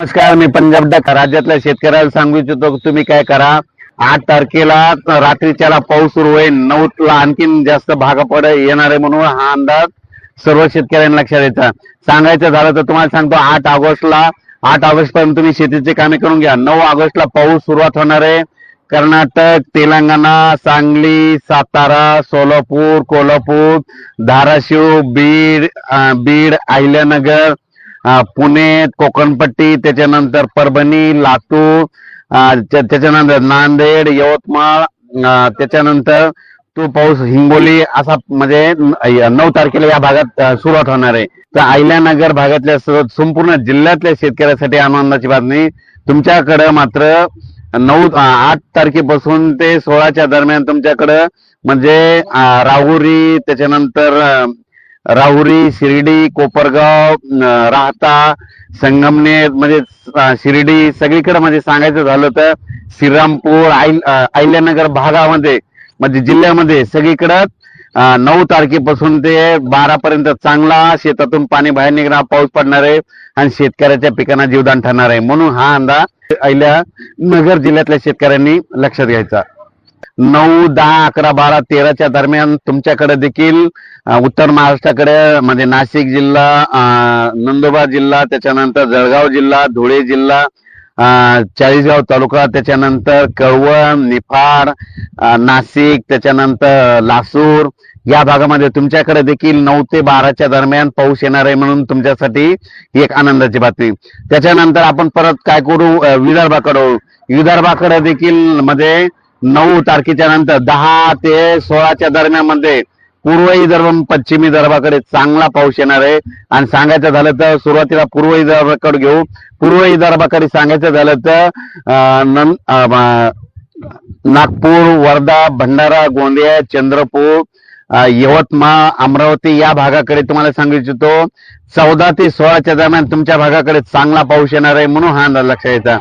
नमस्कार मी पंजाब डक राज्यातल्या शेतकऱ्याला सांगू इच्छितो तुम्ही काय करा आठ तारखेला रात्रीच्याला पाऊस सुरू होईल. नऊला आणखीन जास्त भाग पड येणार आहे म्हणून हा अंदाज सर्व शेतकऱ्यांना लक्षात द्यायचा सांगायचं झालं तर तुम्हाला सांगतो आठ ऑगस्टला आठ ऑगस्ट पर्यंत तुम्ही शेतीचे कामे करून घ्या. नऊ ऑगस्टला पाऊस सुरुवात होणार आहे. कर्नाटक तेलंगणा सांगली सातारा सोलापूर कोल्हापूर धाराशिव बीड बीड अहिल्यानगर पुणे कोकणपट्टी त्याच्यानंतर परभणी लातूर त्याच्यानंतर नांदेड यवतमाळ त्याच्यानंतर तो पाऊस हिंगोली असा म्हणजे नऊ तारखेला या भागात सुरुवात होणार आहे. तर अहिल्यानगर भागातल्या संपूर्ण जिल्ह्यातल्या शेतकऱ्यासाठी आनंदाची बातमी. तुमच्याकडं मात्र नऊ आठ तारखेपासून ते सोळाच्या दरम्यान तुमच्याकडं म्हणजे राहुरी त्याच्यानंतर राहुरी शिर्डी कोपरगाव राहता संगमनेर म्हणजे शिर्डी सगळीकडे म्हणजे सांगायचं झालं तर श्रीरामपूर अहिल्यानगर भागामध्ये म्हणजे जिल्ह्यामध्ये सगळीकडं नऊ तारखेपासून ते बारा पर्यंत चांगला शेतातून पाणी बाहेर निघणार पाऊस पडणार आहे आणि शेतकऱ्याच्या पिकांना जीवदान ठरणार आहे. म्हणून हा अंदाज अहिल्या नगर जिल्ह्यातल्या शेतकऱ्यांनी लक्षात घ्यायचा. नऊ दहा अकरा बारा तेराच्या दरम्यान तुमच्याकडे देखील उत्तर महाराष्ट्राकडे म्हणजे नाशिक जिल्हा नंदुरबार जिल्हा त्याच्यानंतर जळगाव जिल्हा धुळे जिल्हा चाळीसगाव तालुका त्याच्यानंतर कळवण निफाड नाशिक त्याच्यानंतर लासूर या भागामध्ये तुमच्याकडे देखील नऊ ते बाराच्या दरम्यान पाऊस येणार आहे म्हणून तुमच्यासाठी एक आनंदाची बातमी. त्याच्यानंतर आपण परत काय करू? विदर्भाकडे विदर्भाकडे देखील मध्ये नऊ तारखेच्या नंतर दहा ते सोळाच्या दरम्यानमध्ये पूर्व विदर्भ पश्चिमी विदर्भाकडे चांगला पाऊस येणार आहे. आणि सांगायचं झालं तर सुरुवातीला पूर्व विदर्भाकडे घेऊ. पूर्व विदर्भाकडे सांगायचं झालं तर नागपूर वर्धा भंडारा गोंदिया चंद्रपूर यवतमाळ अमरावती या भागाकडे तुम्हाला सांगू इच्छितो. चौदा ते सोळाच्या दरम्यान तुमच्या भागाकडे चांगला पाऊस येणार आहे म्हणून हा अंदाज लक्षात येतात